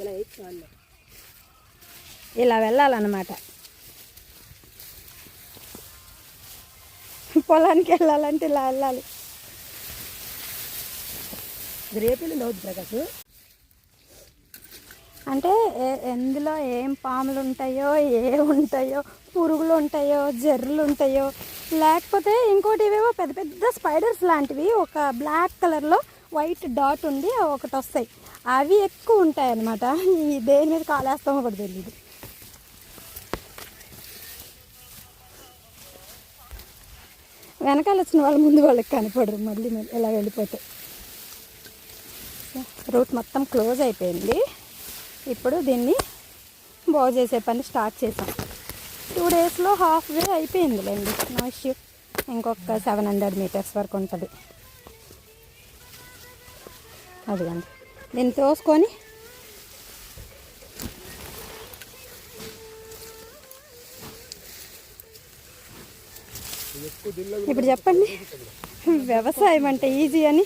ఇలా వేసుకోవాలి ఇలా వెళ్ళాలన్నమాట. పొలానికి వెళ్ళాలంటే ఇలా వెళ్ళాలి. రేపులు నవ్వుద్ది ప్రకాశ్. అంటే ఎందులో ఏం పాములు ఉంటాయో ఏ ఉంటాయో పురుగులు ఉంటాయో జర్రులు ఉంటాయో లేకపోతే ఇంకోటి ఇవేవో పెద్ద పెద్ద స్పైడర్స్ లాంటివి ఒక బ్లాక్ కలర్లో వైట్ డాట్ ఉండి అవి ఒకటి వస్తాయి. అవి ఎక్కువ ఉంటాయి అన్నమాట ఈ దేని మీద కాలేస్తామో కూడా తెలియదు వెనకాల వచ్చిన వాళ్ళు ముందు వాళ్ళకి కనపడరు. మళ్ళీ మళ్ళీ ఇలా వెళ్ళిపోతే రూట్ మొత్తం క్లోజ్ అయిపోయింది. ఇప్పుడు దీన్ని బాగు చేసే పని స్టార్ట్ చేసాం. టూ డేస్లో హాఫ్ వే అయిపోయిందిలేండి. No issue. ఇంకొక సెవెన్ హండ్రెడ్ మీటర్స్ వరకు ఉంటుంది. అదిగండి. దీన్ని తోసుకొని ఇప్పుడు చెప్పండి. వ్యవసాయం అంటే ఈజీ అని.